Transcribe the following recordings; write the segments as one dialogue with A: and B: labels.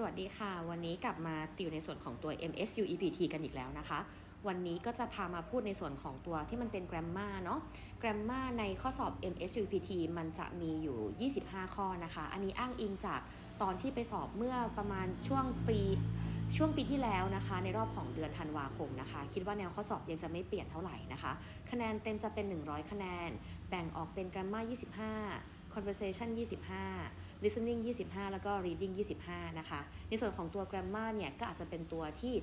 A: สวัสดีค่ะ วันนี้กลับมาติวในส่วนของตัว MSU EPT กันอีกแล้วนะคะ วันนี้ก็จะพามาพูดในส่วนของตัวที่มันเป็น grammar เนาะ grammar ในข้อสอบ MSU EPT มันจะมีอยู่ 25 ข้อนะคะ อันนี้อ้างอิงจากตอนที่ไปสอบเมื่อประมาณช่วงปีช่วงปีที่แล้วนะคะ ในรอบของเดือนธันวาคมนะคะ คิดว่าแนวข้อสอบยังจะไม่เปลี่ยนเท่าไหร่นะคะ คะแนนเต็มจะเป็น 100 คะแนน แบ่งออกเป็น grammar 25 conversation 25 listening 25 แล้วก็ reading 25 นะคะ ในส่วนของตัว grammar เนี่ยก็อาจจะเป็นตัวที่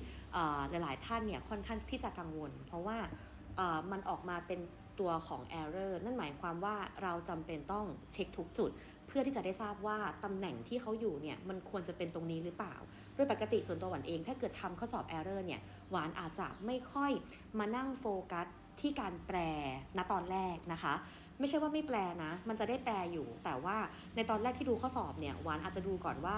A: หลายๆท่านเนี่ยค่อนข้างที่จะกังวล เพราะว่ามันออกมาเป็นตัวของ error นั่นหมายความว่าเราจำเป็นต้องเช็คทุกจุด เพื่อที่จะได้ทราบว่าตำแหน่งที่เขาอยู่เนี่ยมันควรจะเป็นตรงนี้หรือเปล่า โดยปกติส่วนตัวหวานเอง ถ้าเกิดทำข้อสอบ error เนี่ยหวานอาจจะไม่ค่อยมานั่งโฟกัสที่การแปลณตอนแรกนะคะ ไม่ใช่ว่าไม่แปลนะ มันจะได้แปลอยู่ แต่ว่าในตอนแรกที่ดูข้อสอบเนี่ยหวานอาจจะดูก่อนว่า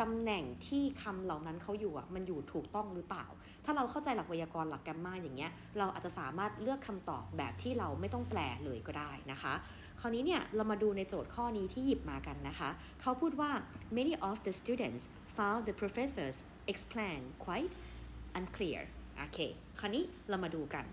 A: ตำแหน่งที่คำเหล่านั้นเขาอยู่อะมันอยู่ถูกต้องหรือเปล่า ถ้าเราเข้าใจหลักไวยากรณ์หลักแกรมมาอย่างเงี้ย เราอาจจะสามารถเลือกคำตอบแบบที่เราไม่ต้องแปลเลยก็ได้นะคะ คราวนี้เนี่ยเรามาดูในโจทย์ข้อนี้ที่หยิบมากันนะคะ เขาพูดว่า many of the students found the professors explain quite unclear โอเค คราวนี้เรามาดูกัน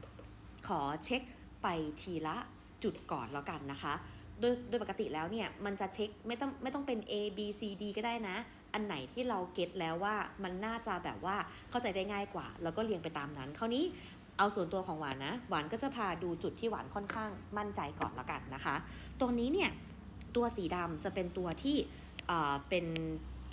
A: ขอเช็คไปทีละ จุดก่อนแล้วกันนะคะ โดยโดยปกติแล้วเนี่ยมันจะเช็คไม่ต้องไม่ต้องเป็น A B C D ก็ได้นะ อันไหนที่เราเก็ตแล้วว่ามันน่าจะแบบว่าเข้าใจได้ง่ายกว่า แล้วก็เรียงไปตามนั้น คราวนี้เอาส่วนตัวของหวานนะ หวานก็จะพาดูจุดที่หวานค่อนข้างมั่นใจก่อนแล้วกันนะคะตัวนี้เนี่ยตัวสีดำจะเป็นตัวที่เป็น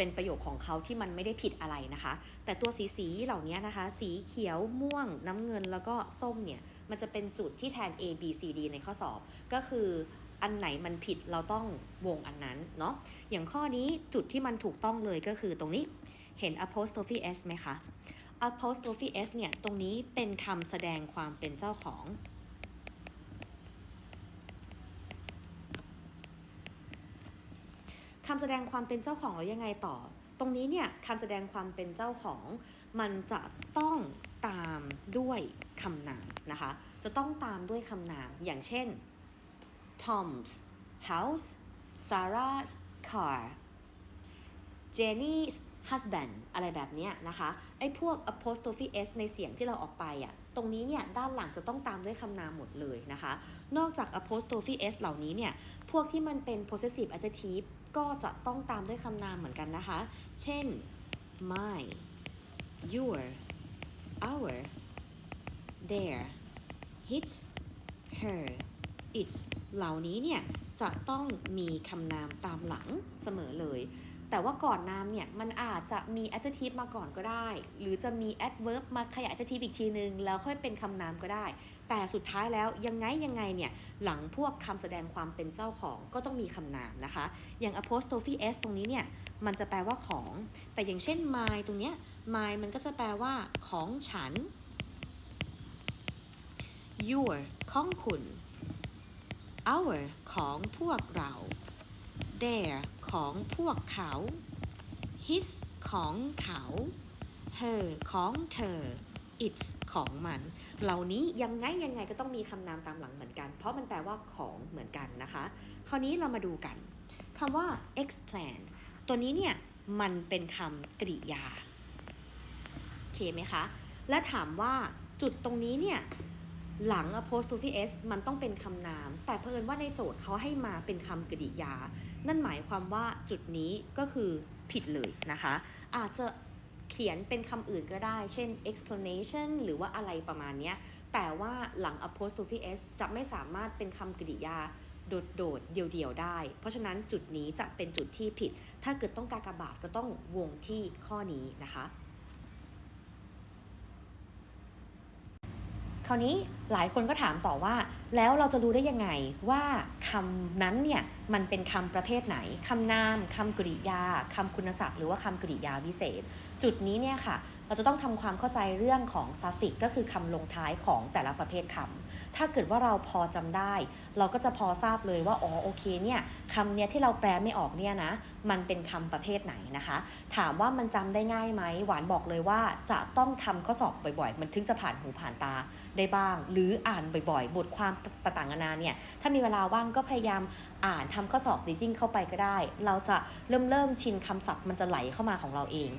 A: เป็นประโยคของเขาที่มันไม่ได้ผิดอะไรนะคะ แต่ตัวสีสีเหล่านี้นะคะ สีเขียวม่วง น้ำเงินแล้วก็ส้มเนี่ยมันจะเป็นจุดที่แทน A B C D ในข้อสอบ ก็คืออันไหนมันผิดเราต้องวงอันนั้นเนาะอย่างข้อนี้จุดที่มันถูกต้องเลยก็คือตรงนี้เห็น apostrophe s ไหมคะ apostrophe s เนี่ยตรงนี้เป็นคำแสดงความเป็นเจ้าของ คำ แสดงความเป็นเจ้าของแล้วยังไงต่อ ตรงนี้เนี่ยคำแสดงความเป็นเจ้าของ มันจะต้องตามด้วยคำนามนะคะ จะต้องตามด้วยคำนาม อย่างเช่น Tom's house Sarah's car Jenny's husband อะไรแบบนี้นะคะ ไอ้พวก apostrophe s ในเสียงที่เราออกไปอะ่ะ ตรงนี้เนี่ย ด้านหลังจะต้องตามด้วยคำนามหมดเลยนะคะ นอกจาก apostrophe s เหล่านี้เนี่ย พวกที่มันเป็น possessive adjective ก็จะต้องตามด้วยคำนามเหมือนกันนะคะ เช่น my your our their his her its เหล่านี้เนี่ยจะต้องมีคำนามตามหลังเสมอเลย แต่ว่าก่อนนามเนี่ยมันอาจจะมี adjective มาก่อนก็ได้ หรือจะมี adverb มาขยาย adjective อีกทีนึง แล้วค่อยเป็นคำนามก็ได้ แต่สุดท้ายแล้วยังไงยังไงเนี่ยหลังพวกคำแสดงความเป็นเจ้าของก็ต้องมีคำนามนะคะ อย่าง apostrophe s ตรงนี้เนี่ยมันจะแปลว่าของ แต่อย่างเช่น my ตรงเนี้ย my มันก็จะแปลว่าของฉัน your ของคุณ our ของพวกเรา their ของพวกเขา his ของเขา her ของเธอ its ของมัน เหล่านี้ยังไงยังไงก็ต้องมีคำนามตามหลังเหมือนกัน เพราะมันแปลว่าของเหมือนกันนะคะ คราวนี้เรามาดูกันคำว่า explain ตัวนี้เนี่ยมันเป็นคำกริยา โอเคไหมคะ และถามว่าจุดตรงนี้เนี่ย หลัง apostrophe s มันต้องเป็นคำนาม แต่เพิ่นว่าในโจทย์เขาให้มาเป็นคำกริยา นั่นหมายความว่าจุดนี้ก็คือผิดเลยนะคะ อาจจะเขียนเป็นคำอื่นก็ได้ เช่น explanation หรือว่าอะไรประมาณนี้ แต่ว่าหลัง apostrophe s จะไม่สามารถเป็นคำกริยาโดดๆเดี่ยวได้ เพราะฉะนั้นจุดนี้จะเป็นจุดที่ผิด ถ้าเกิดต้องการกระบาดก็ต้องวงที่ข้อนี้นะคะ ราวนี้หลายคนก็ถามต่อว่า แล้วเราจะรู้ได้ยังไงว่าคำนั้นเนี่ยมันเป็นคำประเภทไหนคำนามคำกริยาคำคุณศัพท์ หรือว่าคำกริยาวิเศษ จุดนี้เนี่ยค่ะ เราจะต้องทำความเข้าใจเรื่องของ suffix ก็คือคำลงท้ายของแต่ละประเภทคำถ้าเกิดว่าเราพอจำได้ เราก็จะพอทราบเลยว่าอ๋อโอเคเนี่ยคำเนี้ยที่เราแปลไม่ออกเนี่ยนะมันเป็นคำประเภทไหนนะคะ ถามว่ามันจำได้ง่ายไหมหวานบอกเลยว่าจะต้องทำข้อสอบบ่อยๆ มันถึงจะผ่านหูผ่านตาได้บ้าง หรืออ่านบ่อยๆ บทความต่างๆนานาเนี่ยถ้ามีเวลาว่างก็พยายามอ่านทำข้อสอบ reading เข้าไปก็ได้ เราจะเริ่มเริ่มชินคำศัพท์มันจะไหลเข้ามาของเราเอง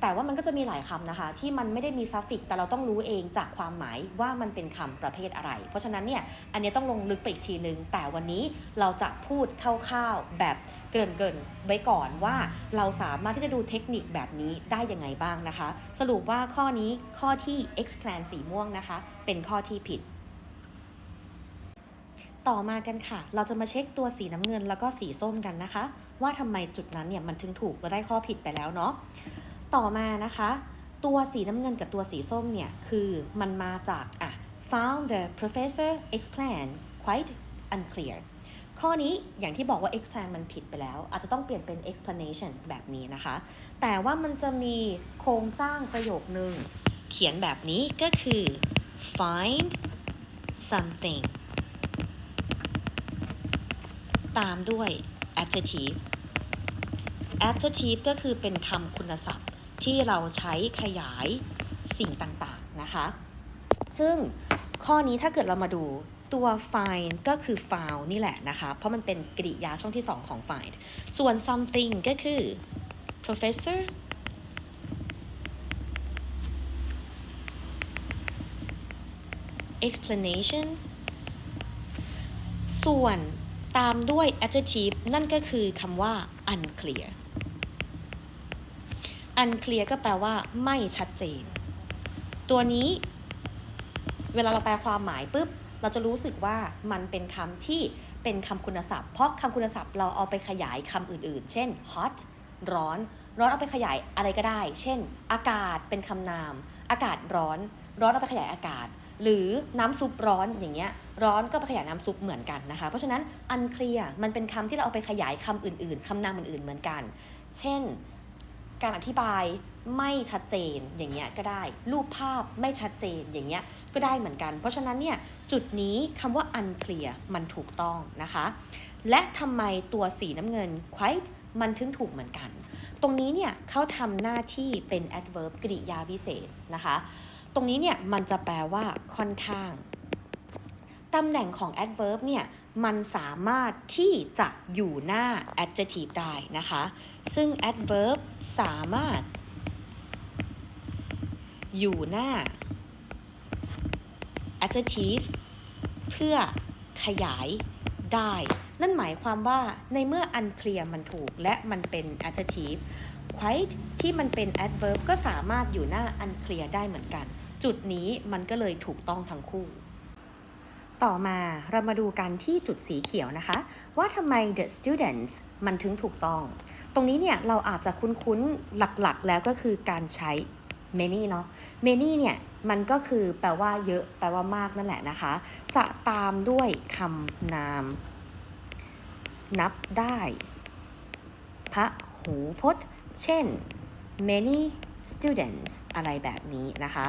A: แต่ว่ามันก็จะมีหลายคำนะคะ ที่มันไม่ได้มีซัฟฟิก แต่เราต้องรู้เองจากความหมายว่ามันเป็นคำประเภทอะไร เพราะฉะนั้นเนี่ยอันนี้ต้องลงลึกไปอีกทีนึง แต่วันนี้เราจะพูดคร่าวๆแบบเกินๆไว้ก่อนว่าเราสามารถที่จะดูเทคนิคแบบนี้ได้ยังไงบ้างนะคะ สรุปว่าข้อนี้ข้อที่ x plan สีม่วงนะคะ เป็นข้อที่ผิด ต่อมากันค่ะ เราจะมาเช็คตัวสีน้ำเงินแล้วก็สีส้มกันนะคะ ว่าทำไมจุดนั้นเนี่ยมันถึงถูกเราได้ข้อผิดไปแล้วเนาะ ต่อมานะคะ ตัวสีน้ำเงินกับตัวสีส้มเนี่ย คือมันมาจากอะ found the professor explain quite unclear ข้อนี้อย่างที่บอกว่า explain มันผิดไปแล้ว อาจจะต้องเปลี่ยนเป็น explanation แบบนี้นะคะ แต่ว่ามันจะมีโครงสร้างประโยคนึง เขียนแบบนี้ก็คือ find something ตามด้วย adjective adjective ก็คือเป็นคำคุณศัพท์ ที่เราใช้ขยายสิ่งต่างๆนะคะ ซึ่งข้อนี้ถ้าเกิดเรามาดูตัว find ก็คือ found นี่แหละนะคะ เพราะมันเป็นกริยาช่องที่ 2 ของ find ส่วน something ก็คือ professor explanation ส่วนตามด้วย adjective นั่นก็คือคำว่า unclear unclear ก็แปลว่าไม่ชัดเจน ตัวนี้ เวลาเราแปลความหมายปุ๊บ เราจะรู้สึกว่ามันเป็นคำที่เป็นคำคุณศัพท์ เพราะคำคุณศัพท์เราเอาไปขยายคำอื่นๆ เช่น hot ร้อน ร้อนเอาไปขยายอะไรก็ได้ เช่น อากาศเป็นคำนาม อากาศร้อน ร้อนเอาไปขยายอากาศ หรือน้ำซุปร้อนอย่างเงี้ย ร้อนก็ไปขยายน้ำซุปเหมือนกันนะคะ เพราะฉะนั้น unclear มันเป็นคำที่เราเอาไปขยายคำอื่นๆคำนามอื่นๆเหมือนกัน เช่น การอธิบายไม่ชัดเจนอย่างเงี้ยก็ได้ รูปภาพไม่ชัดเจนอย่างเงี้ยก็ได้เหมือนกัน เพราะฉะนั้นเนี่ยจุดนี้คำว่า unclear มันถูกต้องนะคะ และทำไมตัวสีน้ำเงิน quite มันถึงถูกเหมือนกัน ตรงนี้เนี่ยเขาทำหน้าที่เป็น adverb กริยาพิเศษนะคะ ตรงนี้เนี่ยมันจะแปลว่าค่อนข้างตำแหน่งของ adverb เนี่ย มันสามารถที่จะอยู่หน้า adjective ได้นะคะ ซึ่ง adverb สามารถ อยู่หน้า adjective เพื่อขยายได้ นั่นหมายความว่าในเมื่อ unclear มันถูกและมันเป็น adjective quite ที่มันเป็น adverb ก็สามารถอยู่หน้า unclear ได้เหมือนกัน จุดนี้มันก็เลยถูกต้องทั้งคู่ ต่อมาเรามาดูกันที่จุดสีเขียวนะคะ ว่าทำไม the students มันถึงถูกต้อง ตรงนี้เนี่ยเราอาจจะคุ้นๆหลักๆ แล้วก็คือการใช้ many เนาะ many เนี่ยมันก็คือแปลว่าเยอะ แปลว่ามากนั่นแหละนะคะ จะตามด้วยคำนาม นับได้พระหูพจน์ เช่น many students อะไรแบบนี้นะคะ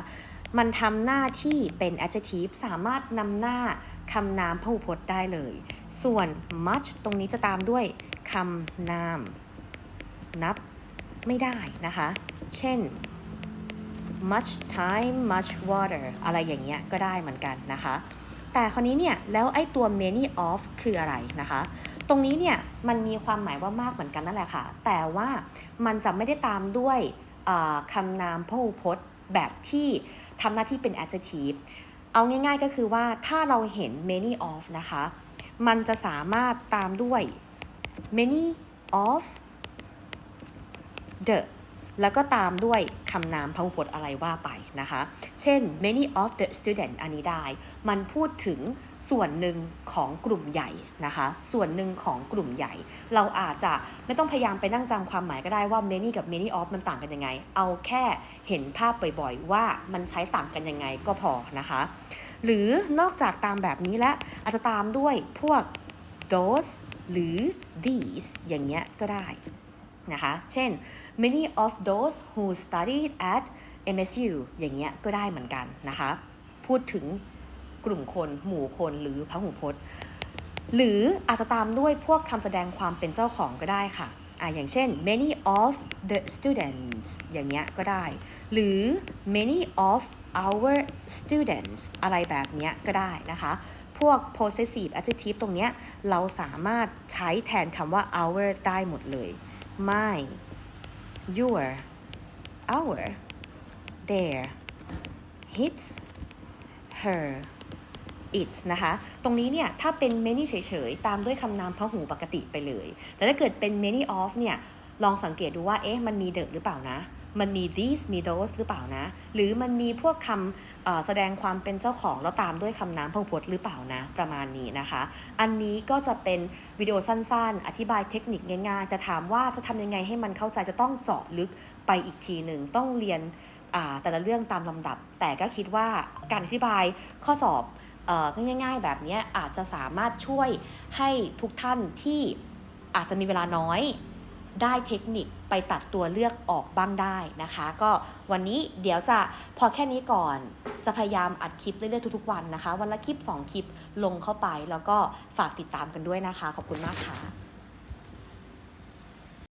A: มันทำหน้าที่เป็น adjective สามารถนำหน้าคำนามพหูพจน์ได้เลย ส่วน much ตรงนี้จะตามด้วยคำนาม นับไม่ได้นะคะ เช่น much time much water อะไรอย่างเงี้ยก็ได้เหมือนกันนะคะ แต่คราวนี้เนี่ย แล้วไอ้ตัว many of คืออะไรนะคะ ตรงนี้เนี่ย มันมีความหมายว่ามากเหมือนกันนั่นแหละค่ะ แต่ว่ามันจะไม่ได้ตามด้วยคำนามพหูพจน์แบบที่ ทำหน้าที่เป็น adjective เอาง่ายๆก็คือว่าถ้าเราเห็น many of นะคะ มันจะสามารถตามด้วย many of the แล้วก็ตามด้วยคำนามพหูพจน์อะไรว่าไปนะคะ เช่น many of the students อันนี้ได้ มันพูดถึงส่วนหนึ่งของกลุ่มใหญ่นะคะ ส่วนหนึ่งของกลุ่มใหญ่ เราอาจจะไม่ต้องพยายามไปนั่งจำความหมายก็ได้ว่า many กับ many of มันต่างกันยังไง เอาแค่เห็นภาพบ่อยๆ ว่ามันใช้ต่างกันยังไงก็พอนะคะ หรือนอกจากตามแบบนี้แล้วอาจจะตามด้วยพวก those หรือ these อย่างเงี้ยก็ได้นะคะ เช่น many of those who studied at MSU อย่างเงี้ยก็ได้เหมือนกันนะคะ พูดถึงกลุ่มคน หมู่คนหรือพหูพจน์ หรืออาจจะตามด้วยพวกคำแสดงความเป็นเจ้าของก็ได้ค่ะอ่าอย่างเช่น many of the students อย่างเงี้ยก็ได้ หรือ many of our students อะไรแบบเนี้ยก็ได้นะคะ พวก possessive adjective ตรงเนี้ยเราสามารถใช้แทนคำว่า our ได้หมดเลย my your our their his her it นะคะ ตรงนี้เนี่ย ถ้าเป็น many เฉยๆ ตามด้วยคำนามพหูปกติไปเลย แต่ถ้าเกิดเป็น many of เนี่ย ลองสังเกตดูว่า เอ๊ะ มันมี the หรือเปล่านะ มันมี these มี those หรือเปล่านะ หรือมันมีพวกคำแสดงความเป็นเจ้าของแล้วตามด้วยคำนามพหูพจน์หรือเปล่านะ ประมาณนี้นะคะ อันนี้ก็จะเป็นวิดีโอสั้นๆ อธิบายเทคนิคง่ายๆ แต่ถามว่าจะทำยังไงให้มันเข้าใจจะต้องเจาะลึกไปอีกทีหนึ่งต้องเรียนแต่ละเรื่องตามลำดับ แต่ก็คิดว่าการอธิบายข้อสอบอง่าย ๆ แบบนี้อาจจะสามารถช่วยให้ทุกท่านที่อาจจะมีเวลาน้อย ได้เทคนิคไปตัดตัวเลือกออกบ้างได้นะคะ ก็วันนี้เดี๋ยวจะพอแค่นี้ก่อน จะพยายามอัดคลิปเรื่อยๆทุกๆวันนะคะ วันละคลิป 2 คลิปลงเข้าไปแล้วก็ฝากติดตามกันด้วยนะคะ ขอบคุณมากค่ะ